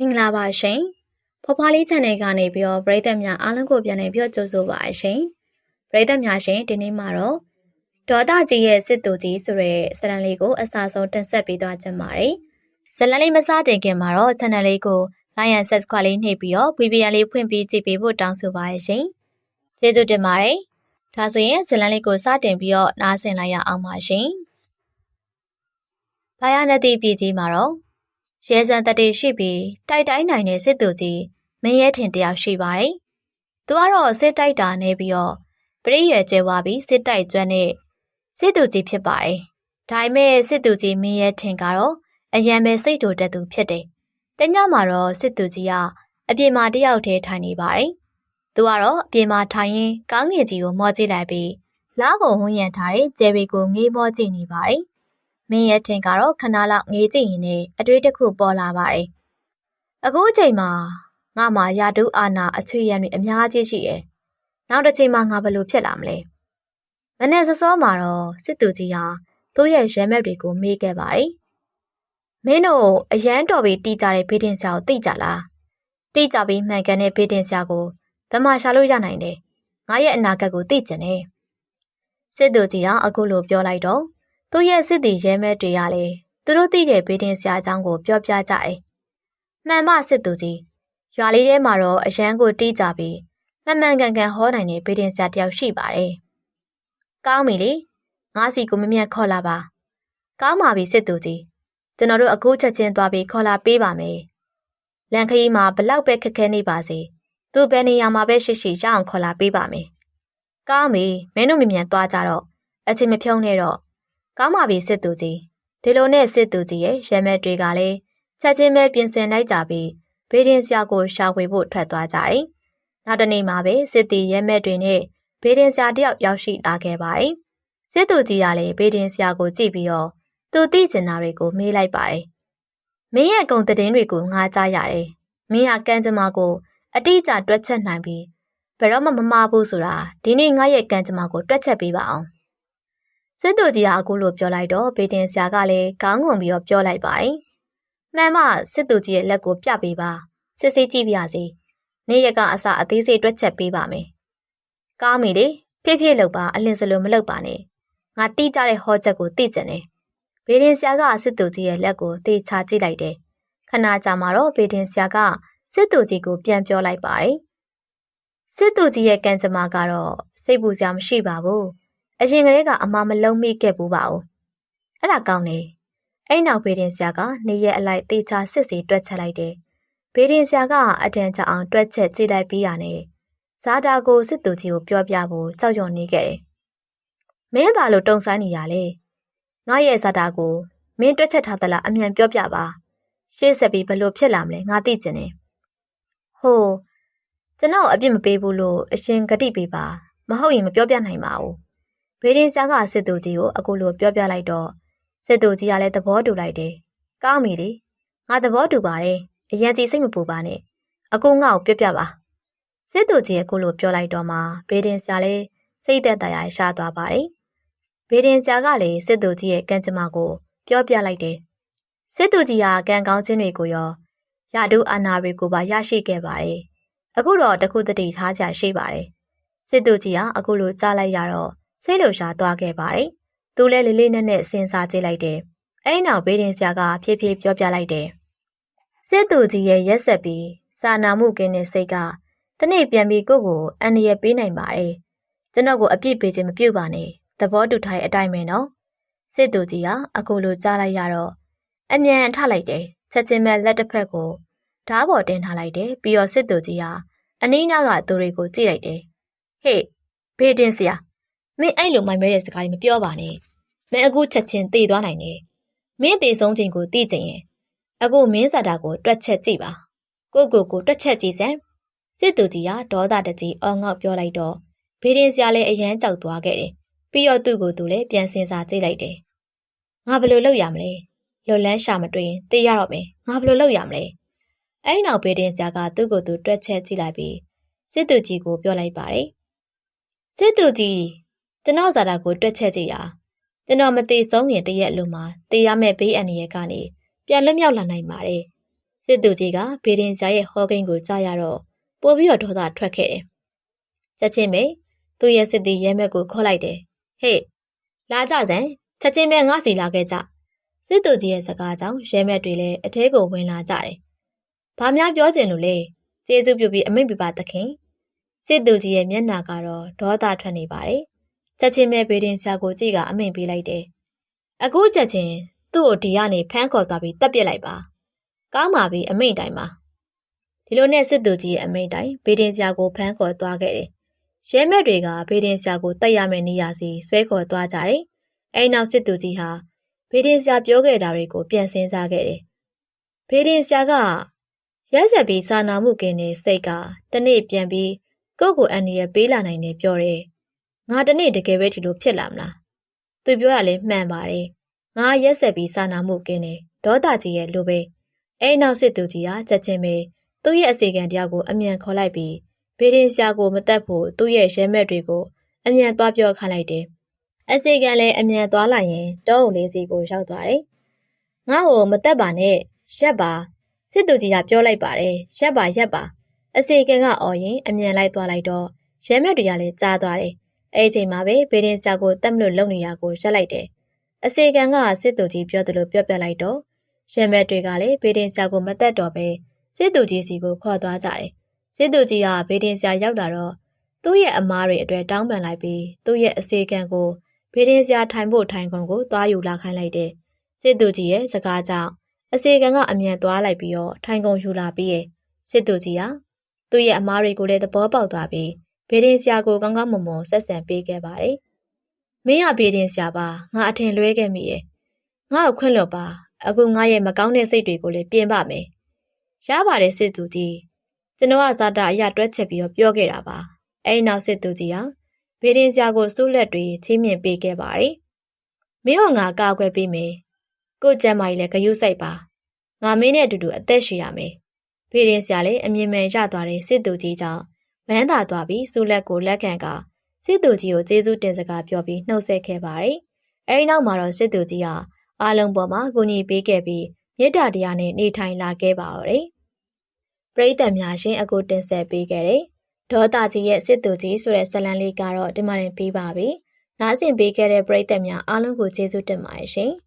မင်္ဂလာပါရှင်။ဖွားဖွားလေး channel ကနေပြီးတော့ပရိသတ်များအားလုံးကိုပြန်လည်ပြောကြိုဆိုပါရှင်။ပရိသတ်များရှင်ဒီနေ့မှာတော့ဒေါသကြီးရဲ့စစ်တူကြီးဆိုတဲ့ဇာတ်လမ်းလေးကိုအစားဆုံးတင်ဆက်ပေးသွားချင်ပါတယ်။ဇာတ်လမ်းလေးမစတင်ခင်မှာတော့ channel လေးကို like and subscribe လေးနှိပ်ပြီးတော့ VPN လေးဖွင့်ပြီးကြည့်ပေးဖို့တောင်းဆိုပါရရှင်။ကျေးဇူးတင်ပါတယ်။ဒါဆိုရင်ဇာတ်လမ်းလေးကိုစတင်ပြီးတော့နားဆင်လိုက်ရအောင်ပါရှင်။ဘာယာနတိပြည်ကြီးမှာတော့ ရဲစွမ်းတတိရှိပြီးတိုက်တိုင်းနိုင်တဲ့စစ်သူကြီးမင်းရဲထင်တယောက်ရှိပါတယ်။သူကတော့စစ်တိုက်တာနေပြီးတော့ပရိရွယ်ကျဲဝါပြီးစစ်တိုက်ကျွမ်းတဲ့စစ်သူကြီးဖြစ်ပါတယ်။ဒါပေမဲ့စစ်သူကြီးမင်းရဲထင်ကတော့အရန်ပဲစိတ်တူတက်သူဖြစ်တယ်။တညမှာတော့စစ်သူကြီးကအပြင်မှာတယောက်တည်းထိုင်နေပါတယ်။သူကတော့အပြင်မှာထိုင်ရင်ကောင်းငင်ကြီးကိုမော့ကြည့်လိုက်ပြီးလားကုန်ဝန်းရံထားတဲ့ကျယ်ရီကိုငေးမော့ကြည့်နေပါတယ်။ မင်းရဲ့ထင်ကတော့ခဏလောက်ငေးကြည့်ရင်လည်းအတွေးတစ်ခုပေါ်လာပါတယ်။အခုအချိန်မှာငါမှရာတူအာနာအချွေရံတွေအများကြီးရှိတယ်။နောက်တစ်ချိန်မှာငါဘယ်လိုဖြစ်လာမလဲ။မနေ့စစောမှာတော့စစ်သူကြီးဟာသူ့ရဲ့ရဲမက်တွေကိုမေးခဲ့ပါတယ်။မင်းတို့အရန်တော်ပြီးတီးကြတဲ့ဘေးတင်ဆရာကိုသိကြလား။တီးကြပြီးမှန်ကန်တဲ့ဘေးတင်ဆရာကိုဘယ်မှာရှာလို့ရနိုင်လဲ။ငါရဲ့အနာဂတ်ကိုသိကျင်တယ်။စစ်သူကြီးကအခုလိုပြောလိုက်တော့ သူ့ရဲ့စစ်တီရဲမဲတွေကလည်းသူတို့သိတဲ့ဘေးဒင်ဆရာအကြောင်းကိုပြောပြကြတယ်။မှန်မစစ်သူကြီးရွာလေးထဲမှာတော့အရန်ကိုတီးကြပြီးမှန်မှန်ကန်ကန်ဟောနိုင်တဲ့ဘေးဒင်ဆရာတယောက်ရှိပါတယ်။ကောင်းပြီလေ။ငါစီကိုမမြတ်ခေါ်လာပါ။ကောင်းပါပြီစစ်သူကြီး။ကျွန်တော်တို့အခုချက်ချင်းသွားပြီးခေါ်လာပေးပါမယ်။လန်ခရီးမှာဘလောက်ပဲခက်ခဲနေပါစေ။သူ့ဘယ်နေရာမှာပဲရှိရှိရအောင်ခေါ်လာပေးပါမယ်။ကောင်းပြီမင်းတို့မမြန်သွားကြတော့အချိန်မဖြုံးနဲ့တော့ ကောင်းပါပြီစစ်သူကြီးဒီလိုနဲ့စစ်သူကြီးရဲ့ရမက်တွေကလည်းချက်ချင်းပဲပြင်ဆင်လိုက်ကြပြီးဘေးဒင်းဆရာကိုရှာဖွေဖို့ထွက်သွားကြတယ်။နောက်တနေ့မှာပဲစစ်တီရဲမက်တွေနဲ့ဘေးဒင်းဆရာတယောက်ရောက်ရှိလာခဲ့ပါတယ်။စစ်သူကြီးကလည်းဘေးဒင်းဆရာကိုကြည့်ပြီးတော့သူသိကျင်တာတွေကိုမေးလိုက်ပါတယ်။မင်းရဲ့ဂုံသတင်းတွေကိုငါကြားရတယ်။မင်းကကံကြမ္မာကိုအတိအကျတွက်ချက်နိုင်ပြီးဘယ်တော့မှမမှားဘူးဆိုတာဒီနေ့ငါရဲ့ကံကြမ္မာကိုတွက်ချက်ပေးပါအောင်။ စစ်သူကြီးကအခုလိုပြောလိုက်တော့ဘေတင်ဆရာကလည်းခေါင်းငုံပြီးတော့ပြောလိုက်ပါတယ်။မှန်မှစစ်သူကြီးရဲ့လက်ကိုပြပေးပါစစ်စစ်ကြည့်ပြစီ။နေ့ရက်ကအစအသေးစိတ်တွက်ချက်ပေးပါမယ်။ကောင်းပြီလေဖြည်းဖြည်းလုပ်ပါအလင်းစလိုမလုပ်ပါနဲ့။ငါတိကျတဲ့ဟောချက်ကိုသိကျင်တယ်။ဘေတင်ဆရာကစစ်သူကြီးရဲ့လက်ကိုတေချာကြည့်လိုက်တယ်။ခဏကြာမှတော့ဘေတင်ဆရာကစစ်သူကြီးကိုပြန်ပြောလိုက်ပါတယ်။စစ်သူကြီးရဲ့ကံကြမ္မာကတော့စိတ်ပူစရာမရှိပါဘူး။ အရင်ကတည်းကအမမလုံးမိခဲ့ဘူးပါဘူးအဲ့ဒါကောင်းတယ်အဲ့နောက်ဘေးတင်ဆရာကနေရက်အလိုက်တေချာစစ်စီတွက်ချက်လိုက်တယ်ဘေးတင်ဆရာကအတန်ချအောင်တွက်ချက်ကြည့်လိုက်ပြီးရတယ်ဇာတာကိုစစ်သူကြီးကိုပြောပြဖို့ကြောက်ရွံ့နေခဲ့တယ်မင်းဘာလို့တုံဆိုင်နေရလဲငါရဲ့ဇာတာကိုမင်းတွက်ချက်ထားသလားအမြန်ပြောပြပါရှေ့ဆက်ပြီးဘလို့ဖြစ်လာမလဲငါသိချင်တယ်ဟိုကျွန်တော်အပြစ်မပေးဘူးလို့အရှင်ဂတိပေးပါမဟုတ်ရင်မပြောပြနိုင်ပါဘူး ဘေးဒင်းဆာကစစ်သူကြီးကိုအခုလိုပြောပြလိုက်တော့စစ်သူကြီးကလည်းသဘောတူလိုက်တယ်။ကောင်းပြီလေ။ငါသဘောတူပါတယ်။အရင်ကြီးစိတ်မပူပါနဲ့။အခုငါ့ကိုပြပြပါ။စစ်သူကြီးအခုလိုပြောလိုက်တော့မှဘေးဒင်းဆာလည်းစိတ်သက်သာရရှာသွားပါတယ်။ဘေးဒင်းဆာကလည်းစစ်သူကြီးရဲ့ကံကြမ္မာကိုပြောပြလိုက်တယ်။စစ်သူကြီးကကံကောင်းခြင်းတွေကိုရောရတုအာနာတွေကိုပါရရှိခဲ့ပါတယ်။အခုတော့တခုတတိထားကြရှိပါတယ်။စစ်သူကြီးကအခုလိုကြားလိုက်ရတော့ စိတ်လှုပ်ရှားသွားခဲ့ပါတယ်။သူလည်းလေးလေးနက်နက်စဉ်းစားကြည့်လိုက်တယ်။အဲဒီနောက်ဘေးရင်ဆရာကဖြည်းဖြည်းပြောပြလိုက်တယ်။စစ်သူကြီးရဲ့ရက်ဆက်ပြီးစာနာမှုကင်းတဲ့စိတ်ကတနေ့ပြန်ပြီးကိုယ့်ကိုအန္တရာယ်ပေးနိုင်ပါတယ်။ကျွန်တော်ကိုအပြစ်ပေးခြင်းမပြုပါနဲ့။သဘောတူထားတဲ့အတိုင်းပဲနော်။စစ်သူကြီးကအခုလိုကြားလိုက်ရတော့အမြန်ထလိုက်တယ်။ချက်ချင်းပဲလက်တစ်ဖက်ကိုဓားပေါ်တင်ထားလိုက်တယ်။ပြီးတော့စစ်သူကြီးကအနီးနားကသူတွေကိုကြည့်လိုက်တယ်။ဟေ့ဘေးတင်ဆရာ မင်းအဲ့လိုမိုင်မဲတဲ့စကားတွေမပြောပါနဲ့မင်းအခုချက်ချင်းသေသွားနိုင်တယ်မင်းသေဆုံးချိန်ကိုသိချင်ရင်အခုမင်းစာတာကိုတွက်ချက်ကြည့်ပါကိုကိုကိုတွက်ချက်ကြည့်စမ်းစစ်သူကြီးကဒေါသတကြီးအော်ငေါ့ပြောလိုက်တော့ဘေးရင်ဆရာလည်းအရန်ကြောက်သွားခဲ့တယ်ပြီးတော့သူ့ကိုသူလည်းပြန်စင်စာကြည့်လိုက်တယ်ငါဘယ်လိုလုပ်ရမလဲလွတ်လန်းရှာမတွေ့ရင်သိရတော့မယ်ငါဘယ်လိုလုပ်ရမလဲအဲ့နောက်ဘေးရင်ဆရာကသူ့ကိုသူတွက်ချက်ကြည့်လိုက်ပြီးစစ်သူကြီးကိုပြောလိုက်ပါတယ်စစ်သူကြီး ကျွန်တော်ဇာတာကိုတွက်ချက်ကြည့်ရကျွန်တော်မသေးဆုံးခင်တရက်လုံးမှာတေးရမဲ့ဘေးအန္တရာယ်ကနေပြန်လွတ်မြောက်လာနိုင်ပါတယ်စစစ်သူကြီးကဘေဒင်ဆရာရဲ့ဟောကိန်းကိုကြားရတော့ပို့ပြီးတော့ဒေါသထွက်ခဲ့တယ်။ချက်ချင်းပဲသူ့ရဲ့စစ်သည်ရဲမက်ကိုခေါ်လိုက်တယ်။ဟေ့လာကြစမ်းချက်ချင်းပဲငါစီလာခဲ့ကြ။စစ်သူကြီးရဲ့စကားကြောင့်ရဲမက်တွေလည်းအထဲကိုဝင်လာကြတယ်။ဘာများပြောချင်လို့လဲ။ကျေးဇူးပြုပြီးအမိန့်ပြပါသခင်။စစ်သူကြီးရဲ့မျက်နှာကတော့ဒေါသထွက်နေပါတယ်။ ချက်ချင်းပဲဘေဒင်ဆရာကိုကြည့်ကအမိန့်ပေးလိုက်တယ်။အခုချက်ချင်းသူ့ကိုဒီကနေဖမ်းခေါ်သွားပြီးတပ်ပစ်လိုက်ပါ။ကောင်းပါပြီအမိန့်တိုင်းပါ။ဒီလိုနဲ့စစ်သူကြီးရဲ့အမိန့်တိုင်းဘေဒင်ဆရာကိုဖမ်းခေါ်သွားခဲ့တယ်။ရဲမက်တွေကဘေဒင်ဆရာကိုတက်ရမယ့်နေရာစီဆွဲခေါ်သွားကြတယ်။အဲဒီနောက်စစ်သူကြီးဟာဘေဒင်ဆရာပြောခဲ့တာတွေကိုပြန်စင်းစားခဲ့တယ်။ဘေဒင်ဆရာကရက်ဆက်ပြီးစာနာမှုကင်းတဲ့စိတ်ကတနေ့ပြန်ပြီးကိုယ့်ကိုအန်ဒီရဲ့ပေးလာနိုင်တယ်ပြောတယ်။ ငါတနေ့တကယ်ပဲဒီလိုဖြစ်လာမလား။သူပြောရလဲမှန်ပါတယ်။ငါရက်ဆက်ပြီးစာနာမှုကင်းတယ်ဒေါသကြီးရဲ့လိုပဲအဲနောက်စစ်သူကြီးကချက်ချင်းပဲသူ့ရဲ့အစီကံတရားကိုအမြန်ခေါ်လိုက်ပြီးဘေဒင်ဆရာကိုမတက်ဖို့သူ့ရဲ့ရဲမက်တွေကိုအမြန်သွားပြောခိုင်းလိုက်တယ်။အစီကံလည်းအမြန်သွားလိုက်ရင်တောအုံလေးစီကိုရောက်သွားတယ်။ငါ့ကိုမတက်ပါနဲ့ရက်ပါစစ်သူကြီးကပြောလိုက်ပါတယ်ရက်ပါရက်ပါအစီကံကအော်ရင်အမြန်လိုက်သွားလိုက်တော့ရဲမက်တွေကလည်းကြားသွားတယ်။ အဲဒီချိန်မှာပဲဘေဒင်ဆရာကိုတက်မလို့လုံနေရကိုရက်လိုက်တယ်။အစီကံကစစ်သူကြီးပြောသလိုပြောပြလိုက်တော့ရဲမက်တွေကလည်းဘေဒင်ဆရာကိုမတက်တော့ပဲစစ်သူကြီးစီကိုခေါ်သွားကြတယ်။စစ်သူကြီးကဘေဒင်ဆရာရောက်လာတော့သူ့ရဲ့အမားတွေအတွက်တောင်းပန်လိုက်ပြီးသူ့ရဲ့အစီကံကိုဘေဒင်ဆရာထိုင်ဖို့ထိုင်ခွန်ကိုသွားယူလာခိုင်းလိုက်တယ်။စစ်သူကြီးရဲ့စကားကြောင့်အစီကံကအမြန်သွားလိုက်ပြီးတော့ထိုင်ကုန်ယူလာပြီးရဲ့စစ်သူကြီးဟာသူ့ရဲ့အမားတွေကိုလည်းသဘောပေါက်သွားပြီး ဘေဒင်ဆရာကိုကောင်းကောင်းမွန်မွန်ဆက်ဆံပေးခဲ့ပါတယ်။မင်းရဘေဒင်ဆရာပါငါအထင်လွဲခဲ့မိရဲ့။ငါ့ကိုခွင့်လွတ်ပါအခုငါရဲ့မကောင်းတဲ့စိတ်တွေကိုလည်းပြင်ပါမယ်။ရပါတယ်စစ်သူကြီးကျွန်တော်ကဇာတာအရာတွဲချက်ပြီးတော့ပြောခဲ့တာပါ။အဲဒီနောက်စစ်သူကြီးဟာဘေဒင်ဆရာကိုစူးလက်တွေချင်းမြင်ပေးခဲ့ပါတယ်။မင်းကငါကာကွယ်ပေးမယ်။ကို့ကျမ်းမာကြီးလည်းဂယုစိုက်ပါ။ငါမင်းနဲ့အတူတူအသက်ရှင်ရမယ်။ဘေဒင်ဆရာလည်းအမြင်မှန်ရသွားတဲ့စစ်သူကြီးကြောင့် ဝမ်းသာသွားပြီးစူးလက်ကိုလက်ခံကစစ်သူကြီးကိုကျေးဇူးတင်စကားပြောပြီးနှုတ်ဆက်ခဲ့ပါတယ်။အဲဒီနောက်မှာတော့စစ်သူကြီးဟာအားလုံးပေါ်မှာကူညီပေးခဲ့ပြီးမေတ္တာတရားနဲ့နေထိုင်လာခဲ့ပါတော့။ပရိသတ်များရှင်အကိုတင်ဆက်ပေးခဲ့တဲ့ဒေါတာကြီးရဲ့စစ်သူကြီးဆိုတဲ့ဇာတ်လမ်းလေးကတော့ဒီမှာတင်ပြီးပါပြီ။နားဆင်ပေးခဲ့တဲ့ပရိသတ်များအားလုံးကိုကျေးဇူးတင်ပါတယ်ရှင်။